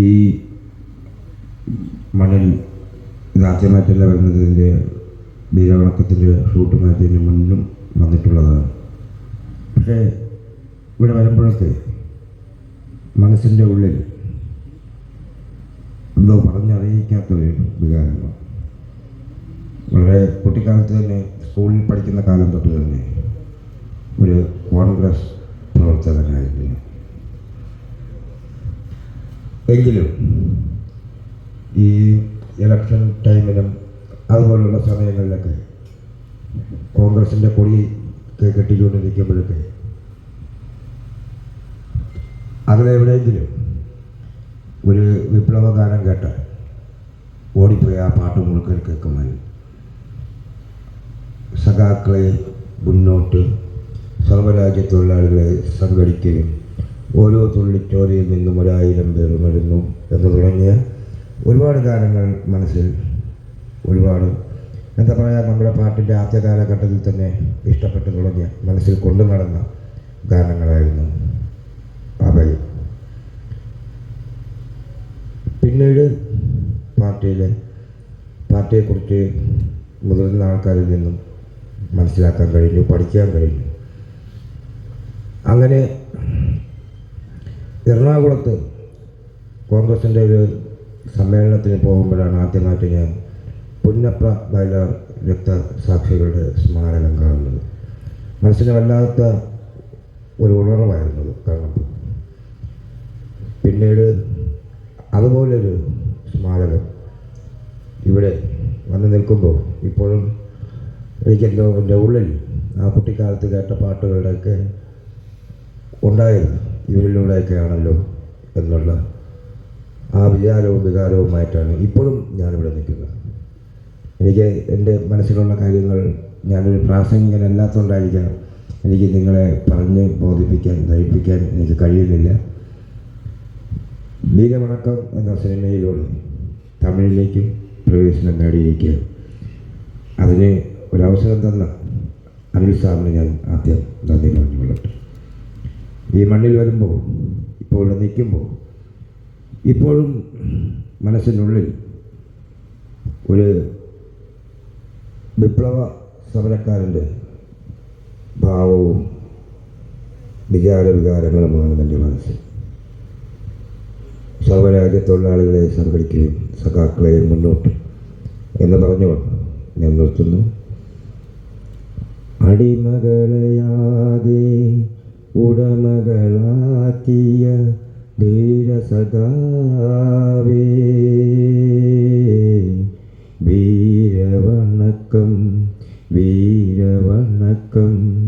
ഈ മണൽ ഇതാദ്യമായിട്ടല്ല വരുന്നതിന്റെ വീരവണക്കത്തിന്റെ ഷൂട്ടുമായിട്ട് ഇതിന് മുന്നിലും വന്നിട്ടുള്ളതാണ്. പക്ഷേ ഇവിടെ വരുമ്പോഴൊക്കെ മനസ്സിന്റെ ഉള്ളിൽ എന്തോ പറഞ്ഞറിയിക്കാത്ത ഒരു വികാരമാണ് വളരെ കുട്ടിക്കാലത്ത് തന്നെ സ്കൂളിൽ പഠിക്കുന്ന കാലം തൊട്ട് തന്നെ ഒരു കോൺഗ്രസ് പ്രവർത്തകനായിരുന്നു ഞാൻ. എങ്കിലും ഈ ഇലക്ഷൻ ടൈമിലും അതുപോലുള്ള സമയങ്ങളിലൊക്കെ കോൺഗ്രസിന്റെ കൊടി കെട്ടിക്കൊണ്ടിരിക്കുമ്പോഴൊക്കെ കെട്ടിക്കൊണ്ട് നിൽക്കുമ്പോഴൊക്കെ അതിലെവിടെയെങ്കിലും ഒരു വിപ്ലവ ഗാനം കേട്ടാൽ ഓടിപ്പോയി ആ പാട്ട് മുഴുക്കൽ കേൾക്കുമായിരുന്നു സഖാക്കളെ മുന്നോട്ട് സർവരാജ്യ തൊഴിലാളികളെ സംഘടിക്കുകയും ഓരോ തുള്ളിച്ചോരയിൽ നിന്നും ഒരായിരം പേർ മരുന്നു എന്ന് തുടങ്ങിയ ഒരുപാട് ഗാനങ്ങൾ മനസ്സിൽ ഒരുപാട് എന്താ പറയുക നമ്മുടെ പാട്ടിന്റെ ആദ്യ കാലഘട്ടത്തിൽ തന്നെ ഇഷ്ടപ്പെട്ടു തുടങ്ങിയ മനസ്സിൽ കൊണ്ടു നടന്ന ഗാനങ്ങളായിരുന്നു അവയിൽ പിന്നീട് പാർട്ടിയിലെ പാർട്ടിയെക്കുറിച്ച് മുതിർന്ന ആൾക്കാരിൽ നിന്നും മനസ്സിലാക്കാൻ കഴിഞ്ഞു പഠിക്കാൻ കഴിഞ്ഞു. അങ്ങനെ എറണാകുളത്ത് കോൺഗ്രസിന്റെ ഒരു സമ്മേളനത്തിന് പോകുമ്പോഴാണ് ആദ്യമായിട്ട് ഞാൻ പുന്നപ്ര വയലാർ രക്തസാക്ഷികളുടെ സ്മാരകം കാണുന്നത്. മനസ്സിന് വല്ലാത്ത ഒരു ഉണർവായിരുന്നത് കാരണം പിന്നീട് അതുപോലൊരു സ്മാരകം ഇവിടെ വന്നു നിൽക്കുമ്പോൾ ഇപ്പോഴും എനിക്കെന്തോ എന്റെ ഉള്ളിൽ ആ കുട്ടിക്കാലത്ത് കേട്ട പാട്ടുകളുടെയൊക്കെ ഉണ്ടായത് ഇവരിലൂടെയൊക്കെയാണല്ലോ എന്നുള്ള ആ വിചാരവും വികാരവുമായിട്ടാണ് ഇപ്പോഴും ഞാനിവിടെ നിൽക്കുന്നത്. എനിക്ക് എന്റെ മനസ്സിലുള്ള കാര്യങ്ങൾ ഞാനൊരു പ്രാസംഗികനല്ലാത്തതുകൊണ്ടായിരിക്കാം എനിക്ക് നിങ്ങളെ പറഞ്ഞ് ബോധിപ്പിക്കാൻ ധരിപ്പിക്കാൻ എനിക്ക് കഴിയുന്നില്ല. വീരമടക്കം എന്ന സിനിമയിലൂടെ തമിഴിലേക്കും പ്രവേശനം നേടിയിരിക്കുക. അതിന് ഒരവസരം തന്ന അനിൽ സാറിന് ഞാൻ ആദ്യം നന്ദി പറഞ്ഞുകൊള്ളട്ടെ. ഈ മണ്ണിൽ വരുമ്പോൾ ഇപ്പോൾ നിൽക്കുമ്പോൾ ഇപ്പോഴും മനസ്സിനുള്ളിൽ ഒരു വിപ്ലവ സമരക്കാരന്റെ ഭാവവും വിചാര വികാരങ്ങളുമാണ് എന്റെ മനസ്സിൽ. സർവരാജ്യ തൊഴിലാളികളെ സംഘടിക്കുകയും സഖാക്കളെ മുന്നോട്ട് എന്ന് പറഞ്ഞുകൊണ്ട് ഞാൻ നിർത്തുന്നു. അടിമകളെയാകെ ഉടമകളാക്കിയ ധീരസഖാവേ. വീരവണക്കം വീരവണക്കം വീരവണക്കം